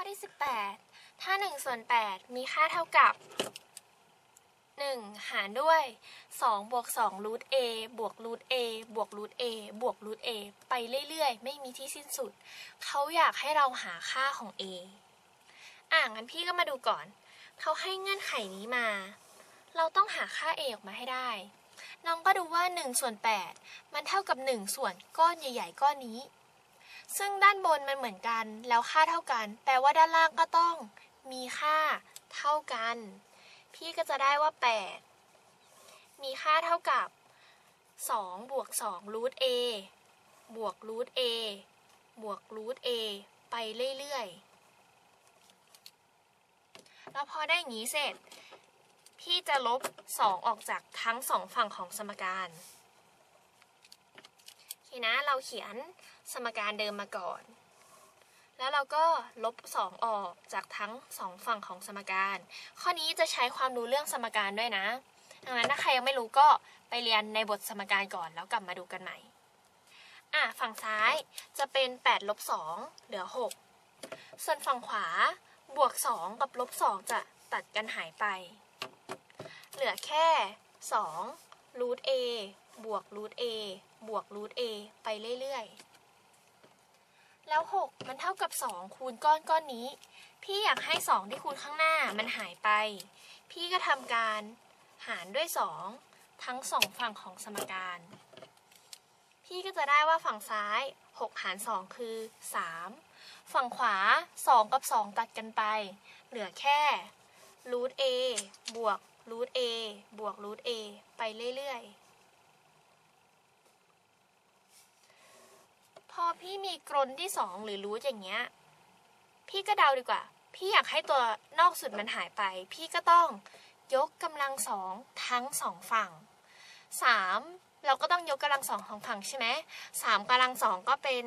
อที่ 18 ถ้า 1 ส่วน 8 มีค่าเท่ากับ 1 หารด้วย 2 บวก2รูท a บวกรูท a บวกรูท a บวกรูท a ไปเรื่อยๆ ไม่มีที่สิ้นสุด เขาอยากให้เราหาค่าของ a อะงั้นพี่ก็มาดูก่อน เขาให้เงื่อนไขนี้มา เราต้องหาค่า a ออกมาให้ได้ น้องก็ดูว่า1ส่วน8มันเท่ากับ 1 ส่วนก้อนใหญ่ ๆ ก้อนนี้ ซึ่งด้านบนมันเหมือนกัน แล้วค่าเท่ากัน แปลว่าด้านล่างก็ต้องมีค่าเท่ากัน พี่ก็จะได้ว่า 8 มีค่าเท่ากับ 2 บวก2รูท a บวกรูท a บวกรูท a ไปเรื่อยๆ แล้วพอได้อย่างนี้เสร็จ พี่จะลบ 2 ออกจากทั้งสองฝั่งของสมการ นะ เราเขียนสมการเดิมมาก่อน แล้วเราก็ลบ 2 ออกจากทั้งสองฝั่งของสมการ ข้อนี้จะใช้ความรู้เรื่องสมการด้วยนะ ดังนั้นถ้าใครยังไม่รู้ก็ไปเรียนในบทสมการก่อนแล้วกลับมาดูกันใหม่ อะฝั่งซ้ายจะเป็น8ลบ2เหลือ 6 ส่วนฝั่งขวาบวก 2 กับลบ 2 จะตัดกันหายไป เหลือแค่2รูท a บวกรูท a บวกรูท a ไปเรื่อยๆ แล้ว 6 มันเท่ากับ 2 คูณก้อนก้อนนี้ พี่อยากให้ 2 ที่คูณข้างหน้ามันหายไป พี่ก็ทำการหารด้วย 2 ทั้งสองฝั่งของสมการ พี่ก็จะได้ว่าฝั่งซ้าย 6 หาร 2 คือ 3 ฝั่งขวา 2 กับ 2 ตัดกันไป เหลือแค่รูท a บวกรูท a บวกรูท a ไปเรื่อยๆ พอพี่มีกรนที่2หรือรูทอย่างเงี้ย พี่ก็เดาดีกว่า พี่อยากให้ตัวนอกสุดมันหายไป พี่ก็ต้องยกกำลังสองทั้งสองฝั่ง3เราก็ต้องยกกำลังสองของฝั่งใช่ไหมสามกำลังสองก็เป็น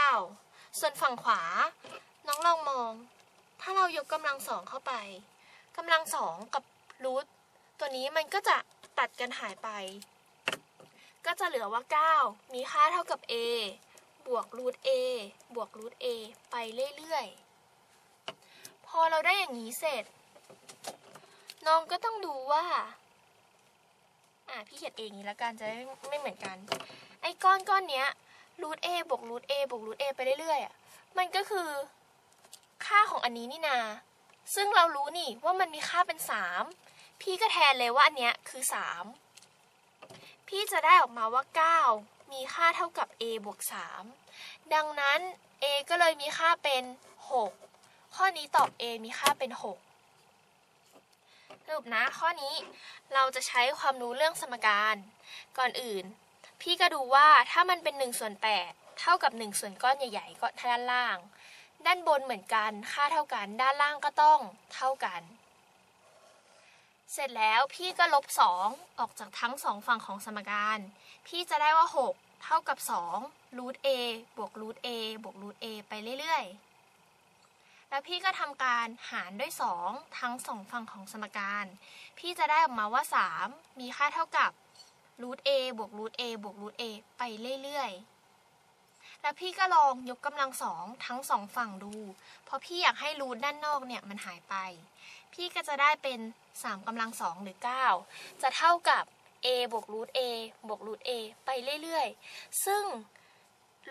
9ส่วนฝั่งขวา น้องลองมอง ถ้าเรายกกำลังสองเข้าไปกำลังสองกับรูทตัวนี้มันก็จะตัดกันหายไป ก็จะเหลือว่า 9 มีค่าเท่ากับ a บวกรูท a บวกรูท a ไปเรื่อยๆ พอเราได้อย่างนี้เสร็จ น้องก็ต้องดูว่า อะ พี่เขียนเองนี้แล้วกันจะได้ไม่เหมือนกัน ไอ้ก้อนก้อนเนี้ยรูท a บวกรูท a บวกรูท a ไปเรื่อยๆอะ มันก็คือค่าของอันนี้นี่นา ซึ่งเรารู้นี่ว่ามันมีค่าเป็น 3 พี่ก็แทนเลยว่าอันเนี้ยคือ 3 พี่จะได้ออกมาว่า 9 มีค่าเท่ากับ a บวก 3 ดังนั้น a ก็เลยมีค่าเป็น 6 ข้อนี้ตอบ a มีค่าเป็น 6 สรุปนะข้อนี้เราจะใช้ความรู้เรื่องสมการ ก่อนอื่น พี่ก็ดูว่าถ้ามันเป็น1ส่วน8เท่ากับ 1 ส่วนก้อนใหญ่ๆก็ด้านล่าง ด้านบนเหมือนกัน ค่าเท่ากัน ด้านล่างก็ต้องเท่ากัน เสร็จแล้วพี่ก็ลบ 2 ออกจากทั้งสองฝั่งของสมการ พี่จะได้ว่า 6 เท่ากับ2รูท a บวกรูท a บวกรูท a ไปเรื่อยๆ แล้วพี่ก็ทำการหารด้วย 2 ทั้งสองฝั่งของสมการ พี่จะได้ออกมาว่า 3 มีค่าเท่ากับรูท a บวกรูท a บวกรูท a ไปเรื่อยๆ แล้วพี่ก็ลองยกกำลังสองทั้งสองฝั่งดู เพราะพี่อยากให้รูทด้านนอกเนี่ยมันหายไป พี่ก็จะได้เป็น3กำลังสองหรือ 9 จะเท่ากับ a บวกรูท a บวกรูท a ไปเรื่อยๆ ซึ่ง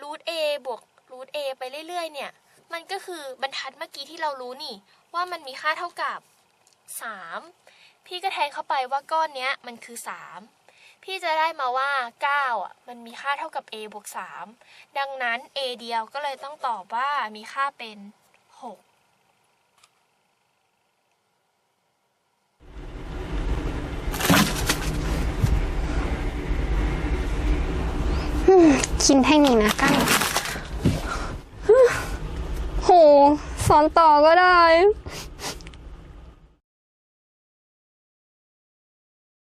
รูท a บวกรูท a ไปเรื่อยๆ เนี่ย มันก็คือบรรทัดเมื่อกี้ที่เรารู้นี่ ว่ามันมีค่าเท่ากับ 3 พี่ก็แทนเข้าไปว่าก้อนเนี้ยมันคือ 3 พี่จะได้มาว่า9อะมันมีค่าเท่ากับ a บวก3ดังนั้น a เดียวก็เลยต้องตอบว่ามีค่าเป็น 6กินให้มีนะกั้งโหสอนต่อก็ได้